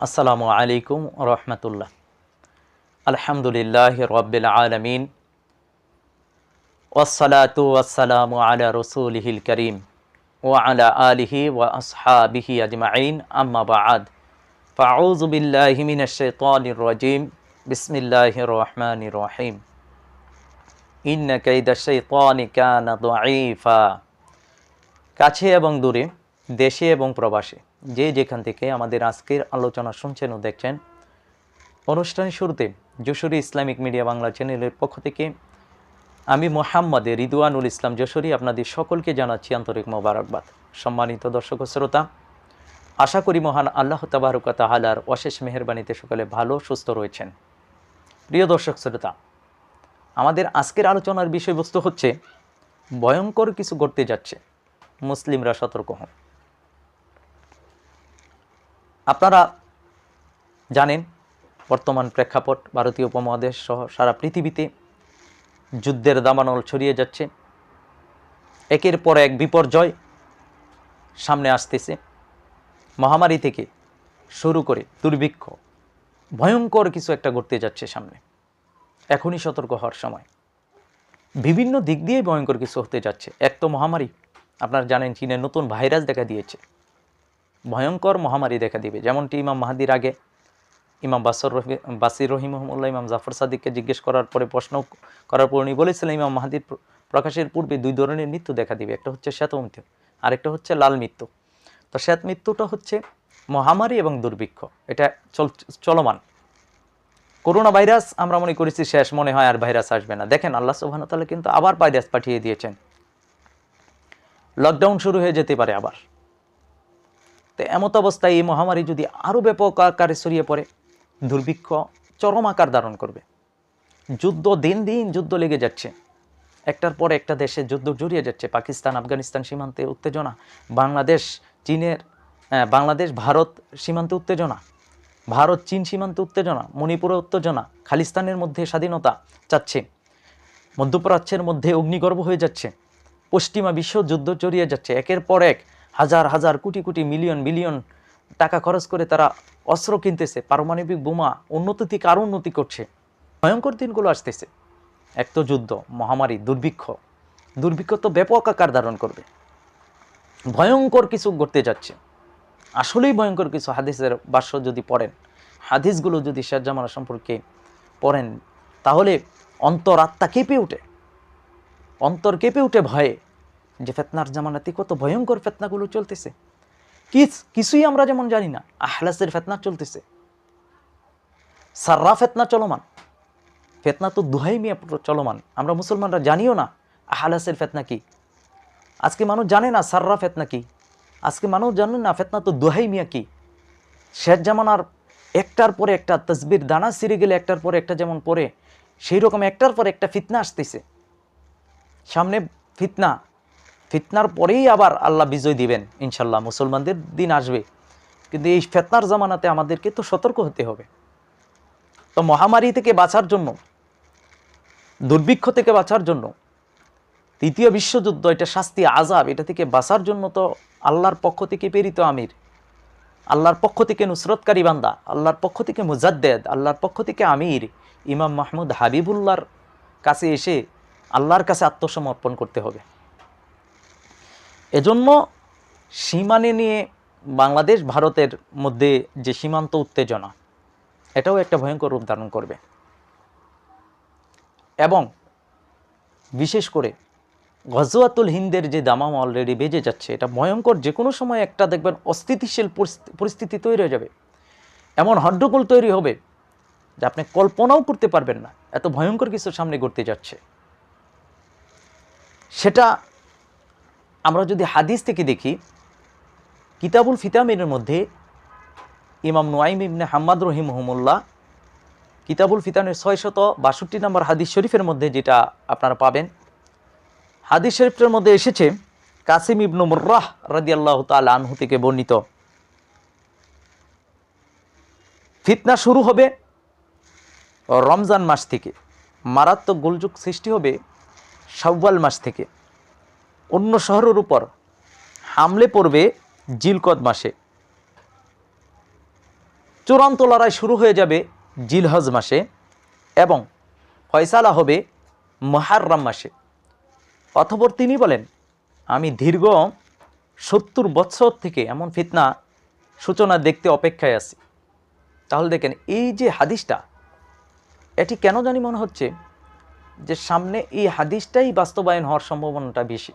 আসসালামু আলাইকুম রহমতুল্লাহ আলহামদুলিল্লাহ রব্বিল আলমিন ওয়াসালাতু ওয়াসালামু আলা রসুলিহিল করিম ও আলা আলিহি ওয়া আসহাবিহি আজমাইন আম্মা বাদ ফাউযু বিল্লাহি মিনাশ শাইতানির রাজিম বিসমিল্লাহির রহমানির রহিম ইন্না কাইদাশ শাইতানি কানা দাঈফা কাছে এবং দূরে দেশে এবং প্রবাসে। যে যেখান থেকে আমাদের আজকের আলোচনা শুনছেন ও দেখছেন, অনুষ্ঠানের শুরুতে যশোরী ইসলামিক মিডিয়া বাংলা চ্যানেলের পক্ষ থেকে আমি মোহাম্মদে রিদুয়ানুল ইসলাম যশোরী আপনাদের সকলকে জানাচ্ছি আন্তরিক মোবারকবাদ। সম্মানিত দর্শক শ্রোতা, আশা করি মহান আল্লাহ তাবারুকা তাহালার অশেষ মেহরবানিতে সকলে ভালো, সুস্থ রয়েছেন। প্রিয় দর্শক, শ্রোতা, আমাদের আজকের আলোচনার বিষয়বস্তু হচ্ছে, ভয়ঙ্কর কিছু ঘটতে যাচ্ছে। মুসলিমরা সতর্ক হন। আপনারা জানেন, বর্তমান প্রেক্ষাপট ভারতীয় উপমহাদেশ সহ সারা পৃথিবীতে যুদ্ধের দামানল ছড়িয়ে যাচ্ছে। একের পর এক বিপর্যয় সামনে আসতেছে। মহামারী থেকে শুরু করে দুর্ভিক্ষ, ভয়ঙ্কর কিছু একটা ঘটতে যাচ্ছে সামনে। এখনই সতর্ক হওয়ার সময়। বিভিন্ন দিক দিয়েই ভয়ঙ্কর কিছু হতে যাচ্ছে। এক তো মহামারী, আপনারা জানেন চীনে নতুন ভাইরাস দেখা দিয়েছে। ভয়ঙ্কর মহামারী দেখা দিবে। যেমনটি ইমাম মাহাদির আগে ইমাম বাসর রহি বাসির রহিমহমুল্লাহ ইমাম জাফর সাদিককে জিজ্ঞেস করার পরে প্রশ্ন করার পর উনি বলেছিলেন, ইমাম মাহাদির প্রকাশের পূর্বে দুই ধরনের মৃত্যু দেখা দিবে, একটা হচ্ছে শ্বেত মৃত্যু, আরেকটা হচ্ছে লাল মৃত্যু। তো শ্বেত মৃত্যুটা হচ্ছে মহামারী এবং দুর্ভিক্ষ, এটা চল চলমান। করোনা ভাইরাস আমরা মনে করেছি শেষ, মনে হয় আর ভাইরাস আসবে না। দেখেন, আল্লাহ সুবাহতাল্লাহ কিন্তু আবার ভাইরাস পাঠিয়ে দিয়েছেন। লকডাউন শুরু হয়ে যেতে পারে আবার। তো এমত অবস্থায় এই মহামারী যদি আরও ব্যাপক আকারে ছড়িয়ে পড়ে, দুর্ভিক্ষ চরম আকার ধারণ করবে। যুদ্ধ দিন দিন যুদ্ধ লেগে যাচ্ছে। একটার পর একটা দেশে যুদ্ধ জড়িয়ে যাচ্ছে। পাকিস্তান, আফগানিস্তান সীমান্তে উত্তেজনা। বাংলাদেশ, চীনের বাংলাদেশ, ভারত সীমান্তে উত্তেজনা। ভারত, চীন সীমান্তে উত্তেজনা। মণিপুরে উত্তেজনা। খালিস্তানের মধ্যে স্বাধীনতা চাচ্ছে। মধ্যপ্রাচ্যের মধ্যে অগ্নিগর্ভ হয়ে যাচ্ছে। পশ্চিমা বিশ্ব যুদ্ধ জড়িয়ে যাচ্ছে। একের পর এক হাজার হাজার, কোটি কোটি, মিলিয়ন, বিলিয়ন টাকা খরচ করে তারা অস্ত্র কিনতেছে, পারমাণবিক বোমা, উন্নতি থেকে আরও উন্নতি করছে। ভয়ঙ্কর দিনগুলো আসতেছে। এক তো যুদ্ধ, মহামারী, দুর্ভিক্ষ। দুর্ভিক্ষ তো ব্যাপক আকার ধারণ করবে। ভয়ঙ্কর কিছু ঘটতে যাচ্ছে। আসলেই ভয়ঙ্কর কিছু হাদিসের বাস্য যদি পড়েন, হাদিসগুলো যদি শেরজামানা সম্পর্কে পড়েন, তাহলে অন্তর আত্মা কেঁপে উঠে। অন্তর কেঁপে উঠে ভয়ে। যে ফেতনার জামানাতে কত ভয়ঙ্কর ফেতনাগুলো চলতেছে। কিস, কিছুই আমরা যেমন জানি না আহলাসের ফেতনা চলতেছে। সার্রা ফেতনা চলমান। ফেতনা তো দুহাই মিয়া চলমান। আমরা মুসলমানরা জানিও না আহলাসের ফেতনা কি। আজকে মানুষ জানে না সার্রা ফেতনা কি। আজকে মানুষ জানে না ফেতনা তো দুহাই মিয়া কি। শেষ জামানার একটার পরে একটা তসবির দানা সিরে গেলে একটার পরে একটা যেমন পরে সেই রকম একটার পর একটা ফিতনা আসতেছে। সামনে ফিতনা ফিতনার পরেই আবার আল্লাহ বিজয় দিবেন, ইনশাল্লাহ। মুসলমানদের দিন আসবে। কিন্তু এই ফেতনার জামানাতে আমাদেরকে তো সতর্ক হতে হবে। তো মহামারী থেকে বাঁচার জন্য, দুর্ভিক্ষ থেকে বাঁচার জন্য, তৃতীয় বিশ্বযুদ্ধ, এটা শাস্তি আজাব এটা থেকে বাঁচার জন্য তো আল্লাহর পক্ষ থেকে প্রেরিত আমির, আল্লাহর পক্ষ থেকে নুসরতকারী বান্দা, আল্লাহর পক্ষ থেকে মুজাদ্দেদ, আল্লাহর পক্ষ থেকে আমির, ইমাম মাহমুদ হাবিবুল্লাহর কাছে এসে আল্লাহর কাছে আত্মসমর্পণ করতে হবে। এজন্য সীমানে নিয়ে বাংলাদেশ ভারতের মধ্যে যে সীমান্ত উত্তেজনা, এটাও একটা ভয়ঙ্কর রূপ ধারণ করবে। এবং বিশেষ করে গজওয়াতুল হিন্দের যে দামাম অলরেডি বেজে যাচ্ছে, এটা ভয়ঙ্কর। যে কোনো সময় একটা দেখবেন অস্থিতিশীল পরিস্থি- পরিস্থিতি তৈরি হয়ে যাবে। এমন হড্ডগোল তৈরি হবে যে আপনি কল্পনাও করতে পারবেন না। এত ভয়ঙ্কর কিছু সামনে ঘটতে যাচ্ছে। সেটা আমরা যদি হাদিস থেকে দেখি, কিতাবুল ফিতামিনের মধ্যে ইমাম নোয়াইম ইবনে হাম্মাদ রহিমহমুল্লাহ কিতাবুল ফিতানের ছয়শত বাষট্টি নম্বর হাদিস শরীফের মধ্যে যেটা আপনারা পাবেন। হাদিস শরীফের মধ্যে এসেছে, কাসিম ইবনু মুর্রাহ রাদি আল্লাহ তাল আনহু থেকে বর্ণিত। ফিতনা শুরু হবে রমজান মাস থেকে। মারাত্মক গোলযুগ সৃষ্টি হবে শাওয়াল মাস থেকে। অন্য শহরের উপর হামলে পড়বে জিলকদ মাসে। চূড়ান্ত লড়াই শুরু হয়ে যাবে জিলহজ মাসে এবং ফয়সালা হবে মহাররাম মাসে। অথবর তিনি বলেন, আমি দীর্ঘ সত্তর বছর থেকে এমন ফিতনা, সূচনা দেখতে অপেক্ষায় আছি। তাহলে দেখেন, এই যে হাদিসটা, এটি কেন জানি মনে হচ্ছে যে সামনে এই হাদিসটাই বাস্তবায়ন হওয়ার সম্ভাবনাটা বেশি।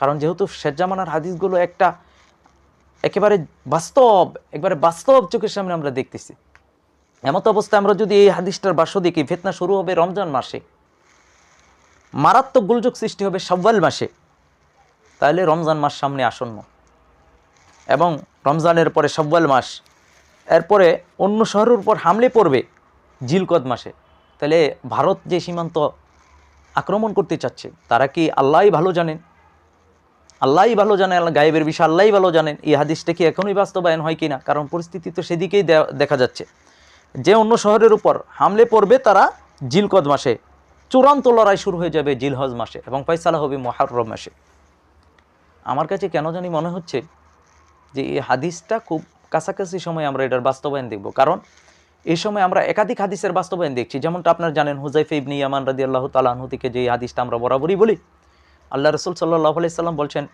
কারণ যেহেতু শেষ জামানার হাদিসগুলো একটা একেবারে বাস্তব, একবারে বাস্তব চোখের সামনে আমরা দেখতেছি। এমত অবস্থায় আমরা যদি এই হাদিসটার বাস্য দেখি, ফেতনা শুরু হবে রমজান মাসে। মারাত্মক গোলযোগ সৃষ্টি হবে সব্বাল মাসে। তাহলে রমজান মাস সামনে আসন্ন। এবং রমজানের পরে সব্বাল মাস, এরপরে অন্য শহরের উপর হামলে পড়বে জিলকদ মাসে। তাহলে ভারত যে সীমান্ত আক্রমণ করতে চাচ্ছে, তারা কি আল্লাহই ভালো জানেন? আল্লাহই ভালো জানেন গায়েবের বিষয় আল্লাহই ভালো জানেন। এই হাদিসটা কি এখনই বাস্তবায়ন হয় কি না কারণ পরিস্থিতি তো সেদিকেই দেখা যাচ্ছে। যে অন্য শহরের উপর হামলে পড়বে তারা জিলকদ মাসে। চূড়ান্ত লড়াই শুরু হয়ে যাবে জিলহজ মাসে এবং ফয়সালা হবে মহারম মাসে। আমার কাছে কেন জানি মনে হচ্ছে যে এই হাদিসটা খুব কাছাকাছি সময় আমরা এটার বাস্তবায়ন দেখব। কারণ এই সময় আমরা একাধিক হাদিসের বাস্তবায়ন দেখছি। যেমনটা আপনার জানেন হুজাইফে ইবনি ইয়ামান রাদি আল্লাহ তালাহু থেকে যে হাদিসটা আমরা বরাবরই বলি। আল্লাহ রসুল সাল্লাহ আলাইসাল্লাম বলছেন,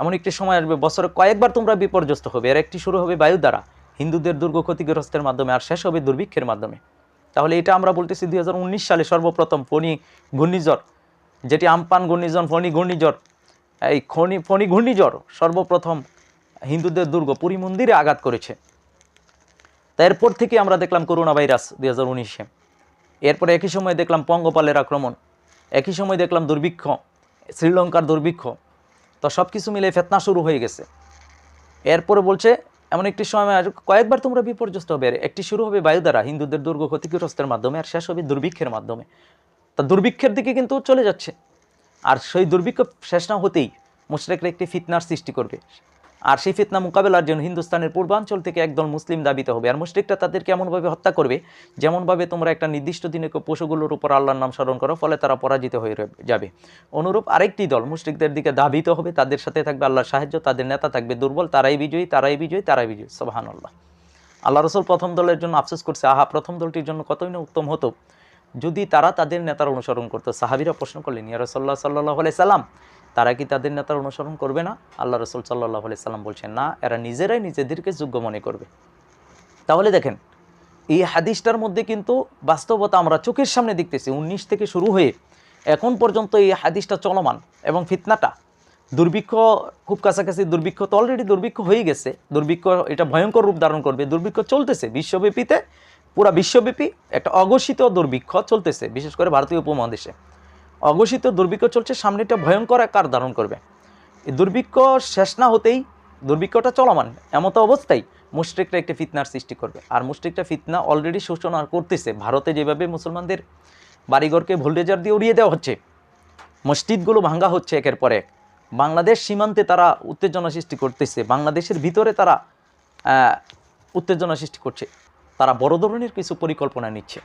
এমন একটি সময় আসবে, বছরে কয়েকবার তোমরা বিপর্যস্ত হবে। এর একটি শুরু হবে বায়ু দ্বারা। হিন্দুদের দুর্গ ক্ষতিগ্রস্তের মাধ্যমে, আর শেষ হবে দুর্ভিক্ষের মাধ্যমে। তাহলে এটা আমরা বলতেছি দুই হাজার উনিশ সালে সর্বপ্রথম ফণি ঘূর্ণিঝড়, যেটি আমপান ঘূর্ণিঝড়, ফণি ঘূর্ণিঝড়, এই খনি, ফণি ঘূর্ণিঝড় সর্বপ্রথম হিন্দুদের দুর্গ পুরী মন্দিরে আঘাত করেছে। তা এরপর থেকে আমরা দেখলাম করোনা ভাইরাস দুই হাজার উনিশে। এরপরে একই সময় দেখলাম পঙ্গপালের আক্রমণ, একই সময় দেখলাম দুর্ভিক্ষ। শ্রীলঙ্কার দুর্ভিক্ষ। তো সব কিছু মিলে ফেতনা শুরু হয়ে গেছে। এরপরে বলছে, এমন একটি সময় কয়েকবার তোমরা বিপর্যস্ত হবে। একটি শুরু হবে বায়ু দ্বারা, হিন্দুদের দুর্গ ক্ষতিগ্রস্তের মাধ্যমে, আর শেষ হবে দুর্ভিক্ষের মাধ্যমে। তা দুর্ভিক্ষের দিকে কিন্তু চলে যাচ্ছে। আর সেই দুর্ভিক্ষ শেষ না হতেই মুশরেকরা একটি ফিতনার সৃষ্টি করবে। আর সেই ফিতনা মোকাবেলার জন্য হিন্দুস্তানের পূর্বাঞ্চল থেকে একদল মুসলিম দাবিতে হবে। আর মুশরিকরা তাদেরকে এমনভাবে হত্যা করবে, যেমনভাবে তোমরা একটা নির্দিষ্ট দিনে পশুগুলোর উপর আল্লাহর নাম স্মরণ করো, ফলে তারা পরাজিত হয়ে যাবে। অনুরূপ আরেকটি দল মুশরিকদের দিকে দাবিত হবে, তাদের সাথে থাকবে আল্লাহর সাহায্য, তাদের নেতা থাকবে দুর্বল, তারাই বিজয়ী তারাই বিজয়ী তারাই বিজয়ী। সোহান আল্লাহ আল্লাহ রসুল প্রথম দলের জন্য আফসোস করছে, আহা, প্রথম দলটির জন্য কতই না উত্তম হতো। যদি তারা তাদের নেতার অনুসরণ করতো, সাহাবিরা প্রশ্ন করলেন, ইয়া রসল্লাহ সাল্লাহ সাল্লাম তারা কি তাদের নেতার অনুসরণ করবে না? আল্লাহ রসুল সাল্লাহ আলি সাল্লাম বলছেন, না, এরা নিজেরাই নিজেদেরকে যোগ্য মনে করবে। তাহলে দেখেন, এই হাদিসটার মধ্যে কিন্তু বাস্তবতা আমরা চোখের সামনে দেখতেছি। উনিশ থেকে শুরু হয়ে এখন পর্যন্ত এই হাদিসটা চলমান এবং ফিতনাটা দুর্ভিক্ষ, খুব কাছাকাছি দুর্ভিক্ষ তো অলরেডি দুর্ভিক্ষ হয়ে গেছে। দুর্ভিক্ষ এটা ভয়ঙ্কর রূপ ধারণ করবে। দুর্ভিক্ষ চলতেছে বিশ্বব্যাপীতে, পুরা বিশ্বব্যাপী একটা অঘোষিত দুর্ভিক্ষ চলতেছে, বিশেষ করে ভারতীয় উপমহাদেশে। অঘোষিত দুর্ভিক্ষ চলছে সামনে একটা ভয়ঙ্কর আকার ধারণ করবে। এই দুর্ভিক্ষ শেষ না হতেই দুর্ভিক্ষটা চলমান, এমত অবস্থায় মুশরিকরা একটা ফিতনার সৃষ্টি করবে। আর মুশরিকটা ফিতনা অলরেডি সূচনা করতেছে। ভারতে যেভাবে মুসলমানদের বাড়িঘরকে ভোল্টেজার দিয়ে উড়িয়ে দেওয়া হচ্ছে, মসজিদগুলো ভাঙ্গা হচ্ছে একের পর এক। বাংলাদেশ সীমান্তে তারা উত্তেজনা সৃষ্টি করতেছে, বাংলাদেশের ভিতরে তারা উত্তেজনা সৃষ্টি করছে। তারা বড় ধরনের কিছু পরিকল্পনা নিচ্ছে।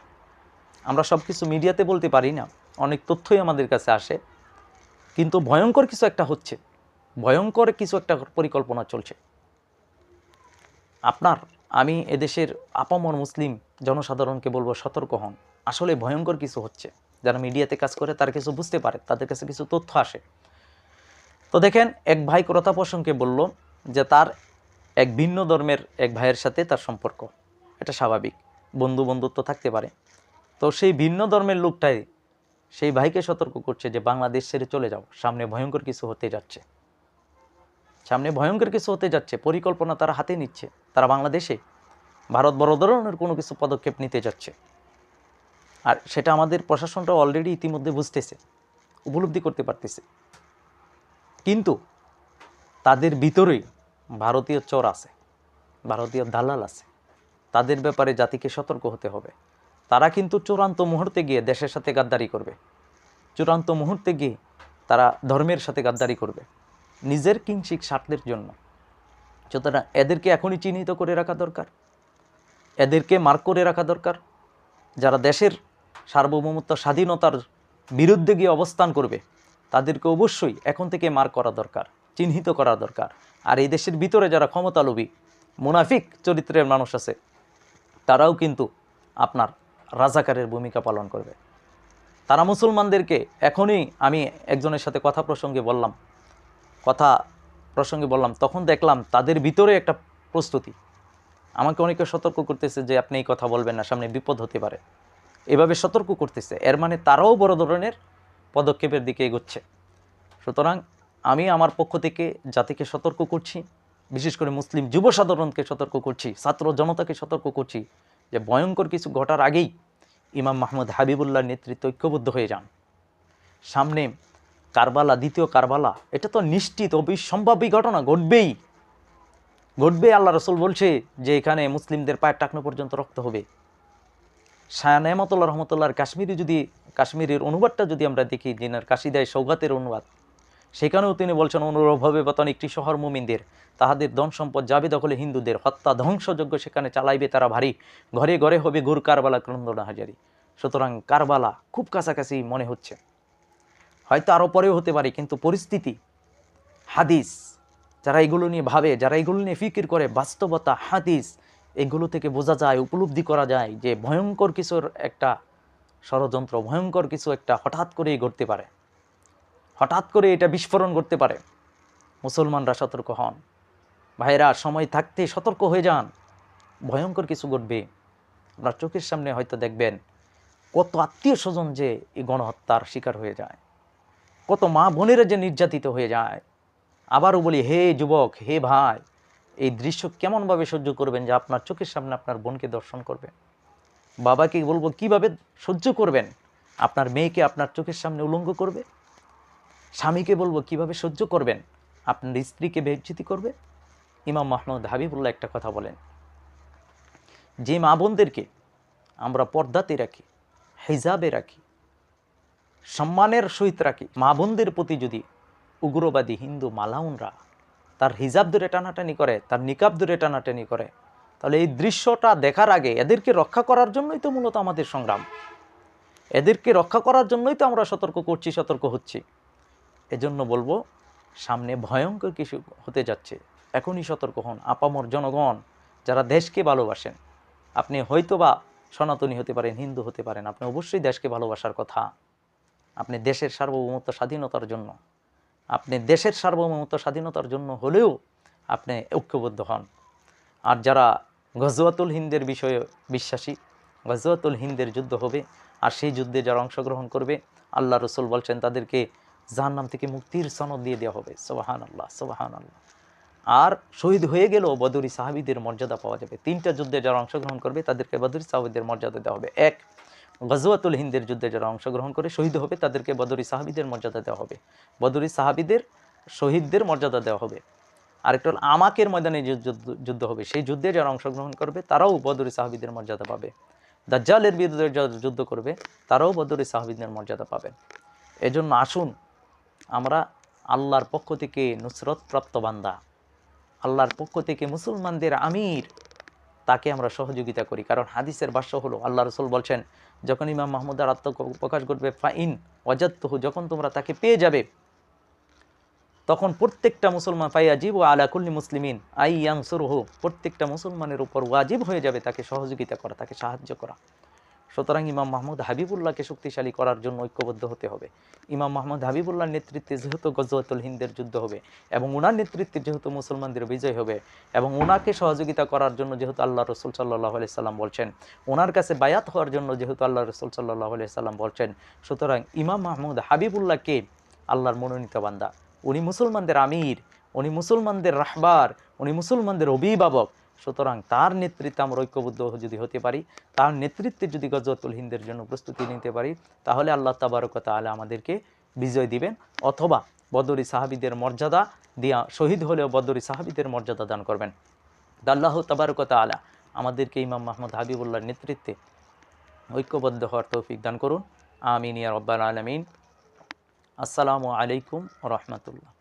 আমরা সব কিছু মিডিয়াতে বলতে পারি না। অনেক তথ্যই আমাদের কাছে আসে। কিন্তু ভয়ঙ্কর কিছু একটা হচ্ছে। ভয়ঙ্কর কিছু একটা পরিকল্পনা চলছে। আপনার, আমি এদেশের আপামর মুসলিম জনসাধারণকে বলব সতর্ক হন। আসলে ভয়ঙ্কর কিছু হচ্ছে। যারা মিডিয়াতে কাজ করে, তারা কিছু বুঝতে পারে। তাদের কাছে কিছু তথ্য আসে। তো দেখেন, এক ভাই প্রসঙ্গে বলল যে তার এক ভিন্ন ধর্মের এক ভাইয়ের সাথে তার সম্পর্ক। এটা স্বাভাবিক। বন্ধু বন্ধুত্ব থাকতে পারে। তো সেই ভিন্ন ধর্মের লোকটাই সেই ভাইকে সতর্ক করছে যে বাংলাদেশ ছেড়ে চলে যাও। সামনে ভয়ঙ্কর কিছু হতে যাচ্ছে। সামনে ভয়ঙ্কর কিছু হতে যাচ্ছে, পরিকল্পনা তারা হাতে নিচ্ছে। তারা বাংলাদেশে ভারত বড় ধরনের কোনো কিছু পদক্ষেপ নিতে যাচ্ছে। আর সেটা আমাদের প্রশাসনটা অলরেডি ইতিমধ্যে বুঝতেছে, উপলব্ধি করতে পারতেছে। কিন্তু তাদের ভিতরেই ভারতীয় চোর আছে, ভারতীয় দালাল আছে। তাদের ব্যাপারে জাতিকে সতর্ক হতে হবে। তারা কিন্তু চূড়ান্ত মুহূর্তে গিয়ে দেশের সাথে গাদ্দারি করবে। চূড়ান্ত মুহূর্তে গিয়ে তারা ধর্মের সাথে গাদ্দারি করবে। নিজের কিংসিক স্বার্থের জন্য। সুতরাং এদেরকে এখনই চিহ্নিত করে রাখা দরকার। এদেরকে মার্ক করে রাখা দরকার। যারা দেশের সার্বভৌমত্ব, স্বাধীনতার বিরুদ্ধে গিয়ে অবস্থান করবে, তাদেরকে অবশ্যই এখন থেকে মার্ক করা দরকার, চিহ্নিত করা দরকার। আর এই দেশের ভিতরে যারা ক্ষমতালোভী, মুনাফিক চরিত্রের মানুষ আছে, তারাও কিন্তু আপনার রাজাকারের ভূমিকা পালন করবে। তারা মুসলমানদেরকে এখনই আমি একজনের সাথে কথা প্রসঙ্গে বললাম, কথা প্রসঙ্গে বললাম, তখন দেখলাম তাদের ভিতরে একটা প্রস্তুতি। আমাকে অনেকে সতর্ক করতেছে যে আপনি এই কথা বলবেন না, সামনে বিপদ হতে পারে। এভাবে সতর্ক করতেছে, এর মানে তারাও বড় ধরনের পদক্ষেপের দিকে এগোচ্ছে। সুতরাং আমি আমার পক্ষ থেকে জাতিকে সতর্ক করছি, বিশেষ করে মুসলিম যুব সাধারণকে সতর্ক করছি, ছাত্র জনতাকে সতর্ক করছি যে ভয়ঙ্কর কিছু ঘটার আগেই ইমাম মাহমুদ হাবিবুল্লাহর নেতৃত্ব ঐক্যবদ্ধ হয়ে যান। সামনে কারবালা, দ্বিতীয় কারবালা, এটা তো নিশ্চিত অবিসম্ভাবী ঘটনা, ঘটবেই। ঘটবে, আল্লাহ রসুল বলছে যে এখানে মুসলিমদের পায়ের টাকনো পর্যন্ত রক্ত হবে। শায়ান নেমতুল্লাহ রহমতুল্লাহর কাশ্মীরি যদি, কাশ্মীরের অনুবাদটা যদি আমরা দেখি যিনার কাশিদায় সৌগাতের অনুবাদ সেখানেও তিনি বলছেন অনুরূপ হবে বতন একটি শহর মুমিনদের, তাহাদের ধন সম্পদ যাবে দখলে হিন্দুদের, হত্যা ধ্বংসযজ্ঞ সেখানে চালাইবে তারা ভারী। ঘরে ঘরে হবে গুর কারবালা, ক্রন্দনা হাজারি সুতরাং কারবালা খুব কাছাকাছি মনে হচ্ছে। হয়তো আরও পরেও হতে পারে, কিন্তু পরিস্থিতি, হাদিস, যারা এগুলো নিয়ে ভাবে, যারা এগুলো নিয়ে ফিকির করে, বাস্তবতা, হাদিস, এগুলো থেকে বোঝা যায়, উপলব্ধি করা যায় যে ভয়ঙ্কর কিছুর একটা ষড়যন্ত্র, ভয়ঙ্কর কিছু একটা হঠাৎ করেই ঘটতে পারে। হঠাৎ করে এটা বিস্ফোরণ করতে পারে। মুসলমানরা সতর্ক হন। ভাইরা সময় থাকতে সতর্ক হয়ে যান। ভয়ঙ্কর কিছু ঘটবে। আপনার চোখের সামনে হয়তো দেখবেন, কত আত্মীয় স্বজন যে এই গণহত্যার শিকার হয়ে যায়। কত মা বোনেরা যে নির্যাতিত হয়ে যায়। আবারও বলি, হে যুবক, হে ভাই, এই দৃশ্য কেমনভাবে সহ্য করবেন যে আপনার চোখের সামনে আপনার বোনকে দর্শন করবে বাবাকে বলব, কীভাবে সহ্য করবেন? আপনার মেয়েকে আপনার চোখের সামনে উলঙ্গ করবে? স্বামীকে বলব, কীভাবে সহ্য করবেন? আপনার স্ত্রীকে বেজ্জিতি করবে? ইমাম মাহমুদ হাবিবুল্লাহ একটা কথা বলেন, যে মা বোনদেরকে আমরা পর্দাতে রাখি, হিজাবে রাখি, সম্মানের সহিত রাখি, মা বোনদের প্রতি যদি উগ্রবাদী হিন্দু মালাউনরা তার হিজাব ধরে টানাটানি করে, তার নিকাব ধরে টানাটানি করে, তাহলে এই দৃশ্যটা দেখার আগে এদেরকে রক্ষা করার জন্যই তো মূলত আমাদের সংগ্রাম। এদেরকে রক্ষা করার জন্যই তো আমরা সতর্ক করছি, সতর্ক হচ্ছি। এজন্য বলব, সামনে ভয়ঙ্কর কিছু হতে যাচ্ছে। এখনই সতর্ক হন, আপামর জনগণ, যারা দেশকে ভালোবাসেন। আপনি হয়তোবা সনাতনী হতে পারেন, হিন্দু হতে পারেন, আপনি অবশ্যই দেশকে ভালোবাসার কথা। আপনি দেশের সার্বভৌমত্ব স্বাধীনতার জন্য, আপনি দেশের সার্বভৌমত্ব স্বাধীনতার জন্য হলেও আপনি ঐক্যবদ্ধ হন। আর যারা গজওয়াতুল হিন্দের বিষয়ে বিশ্বাসী, গজওয়াতুল হিন্দের যুদ্ধ হবে, আর সেই যুদ্ধে যারা অংশগ্রহণ করবে, আল্লাহ রসুল বলছেন, তাদেরকে জাহান্নাম থেকে মুক্তির সনদ দিয়ে দেওয়া হবে। সোবাহান আল্লাহ সোবাহান আল্লাহ আর শহীদ হয়ে গেলেও বদরি সাহাবিদের মর্যাদা পাওয়া যাবে। তিনটা যুদ্ধে যারা অংশগ্রহণ করবে, তাদেরকে বদরি সাহাবিদের মর্যাদা দেওয়া হবে। এক, গজওয়াতুল হিন্দের যুদ্ধে যারা অংশগ্রহণ করে, শহীদ হবে, তাদেরকে বদরি সাহাবিদের মর্যাদা দেওয়া হবে। বদরি সাহাবিদের, শহীদদের মর্যাদা দেওয়া হবে। আরেকটা হল আমাকের ময়দানে যে যুদ্ধ যুদ্ধ হবে, সেই যুদ্ধে যারা অংশগ্রহণ করবে, তারাও বদরি সাহাবিদের মর্যাদা পাবে। দাজ্জালের বিরুদ্ধে যারা যুদ্ধ করবে, তারাও বদরি সাহাবিদের মর্যাদা পাবেন। এজন্য আসুন আমরা আল্লাহর পক্ষ থেকে নুসরত প্রাপ্ত বান্দা। আল্লাহর পক্ষ থেকে মুসলমানদের আমির, তাকে আমরা সহযোগিতা করি। কারণ হাদিসের ভাষ্য হলো, আল্লাহ রসুল বলছেন, যখন ইমাম মাহমুদার আত্মপ্রকাশ ঘটবে, ফাইন অজাত্তহু যখন তোমরা তাকে পেয়ে যাবে, তখন প্রত্যেকটা মুসলমান ফাইয়াজিব ও আলাকুল্লি মুসলিমিন, আই ইয়াং সুরহু প্রত্যেকটা মুসলমানের উপর ওয়াজিব হয়ে যাবে তাকে সহযোগিতা করা, তাকে সাহায্য করা। সুতরাং ইমাম মাহমুদ হাবিবুল্লাহকে শক্তিশালী করার জন্য ঐক্যবদ্ধ হতে হবে। ইমাম মাহমুদ হাবিবুল্লাহর নেতৃত্বে যেহেতু গজওয়াতুল হিন্দের যুদ্ধ হবে এবং ওনার নেতৃত্বে যেহেতু মুসলমানদের বিজয় হবে এবং ওনাকে সহযোগিতা করার জন্য যেহেতু আল্লাহ রসুল সাল্লাহ আলি সাল্লাম বলছেন ওনার কাছে বায়াত হওয়ার জন্য যেহেতু আল্লাহ রসুল সাল্লাহ আলি সাল্লাম বলছেন, সুতরাং ইমাম মাহমুদ হাবিবুল্লাহকে আল্লাহর মনোনীত বান্দা। উনি মুসলমানদের আমির, উনি মুসলমানদের রাহবার, উনি মুসলমানদের অভিভাবক সুতরাং তার নেতৃত্বে আমরা ঐক্যবদ্ধ যদি হতে পারি, তার নেতৃত্বে যদি গজওয়াতুল হিন্দের জন্য প্রস্তুতি নিতে পারি, তাহলে আল্লাহ তাবারক তাহলে আমাদেরকে বিজয় দিবেন অথবা বদরি সাহাবিদের মর্যাদা দিয়া, শহীদ হলেও বদরি সাহাবিদের মর্যাদা দান করবেন। আল্লাহ তাবারক তালা আমাদেরকে ইমাম মাহমুদ হাবিবুল্লাহর নেতৃত্বে ঐক্যবদ্ধ হওয়ার তৌফিক দান করুন। আমিন ইয়া রব্বাল আলমিন। আসসালামু আলাইকুম রহমতুল্লাহ।